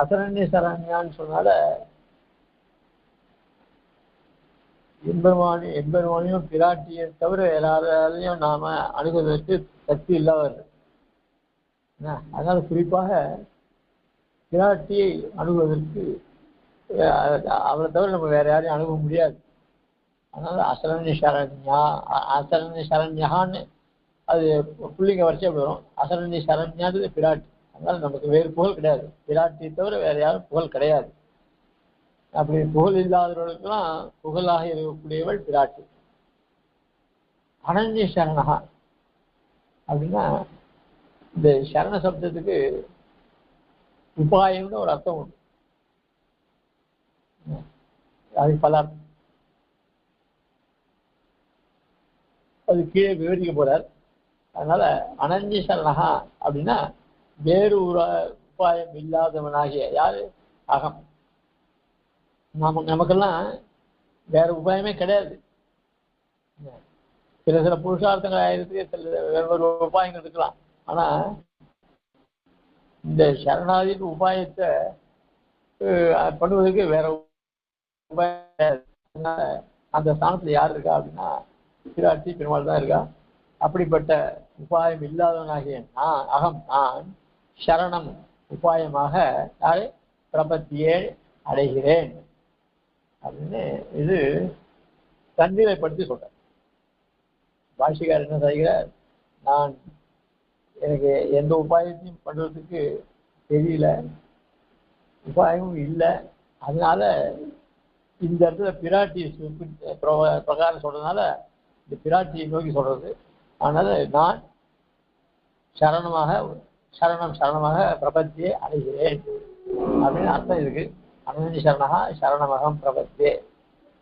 அசரண்ய சரண்யான்னு சொன்னால எம்பெருமானி எம்பெருமானியும் பிராட்டியை தவிர எல்லாராலையும் நாம அணுகுவதற்கு சக்தி இல்லாதவர் என்ன? அதனால குறிப்பாக பிராட்டியை அணுகுவதற்கு அவரை தவிர நம்ம வேற யாரையும் அணுக முடியாது. அதனால அசரண்ய சரண்யா அசரண்ய சரண்யான்னு அது பிள்ளைங்க வரிசை போயிடும். வரும் அசரண்ய சரண்யான்றது பிராட்டி. அதனால நமக்கு வேறு புகழ் கிடையாது. பிராட்டியை தவிர வேற யாரும் புகழ் கிடையாது. அப்படி புகழ் இல்லாதவர்களுக்கெல்லாம் புகழாக இருக்கக்கூடியவள் பிராட்டி அனஞ்சி சரணகா அப்படின்னா இந்த சரண சப்தத்துக்கு உபாயம்னு ஒரு அர்த்தம் உண்டு. அது பல அது கீழே விவரிக்க போறார். அதனால அனஞ்சி சரணகா அப்படின்னா வேறு ஒரு உபாயம் இல்லாதவனாகிய யாரு? அகம். நாம நமக்கெல்லாம் வேற உபாயமே கிடையாது. சில சில புருஷார்த்தங்கள் ஆயிரத்துக்கு சில வேற ஒரு உபாயங்கள் இருக்கலாம். ஆனா இந்த சரணாதி உபாயத்தை பண்ணுவதற்கு வேற உபாயம் அந்த ஸ்தானத்துல யார் இருக்கா அப்படின்னா சிராட்சி பெருமாள் தான் இருக்கா. அப்படிப்பட்ட உபாயம் இல்லாதவனாகிய நான் அகம் நான் சரணம் உபாயமாக யாரு பிரபத்தியே அடைகிறேன். அப்படின்னு இது தன்னிலைப்படுத்தி சொல்றேன் பாஷிகார் என்ன செய்கிறார்? நான் எனக்கு எந்த உபாயத்தையும் பண்றதுக்கு தெரியல. உபாயமும் இல்லை. அதனால இந்த இடத்துல பிராட்டி பிரகாரம் சொல்றதுனால இந்த பிராட்டியை நோக்கி சொல்றது. அதனால நான் சரணமாக சரணம் சரணமாக பிரபத்தியை அடைகிறேன் அப்படின்னு அர்த்தம் இருக்கு. அனுமதி சரணகா சரணமகம் பிரபத்தியே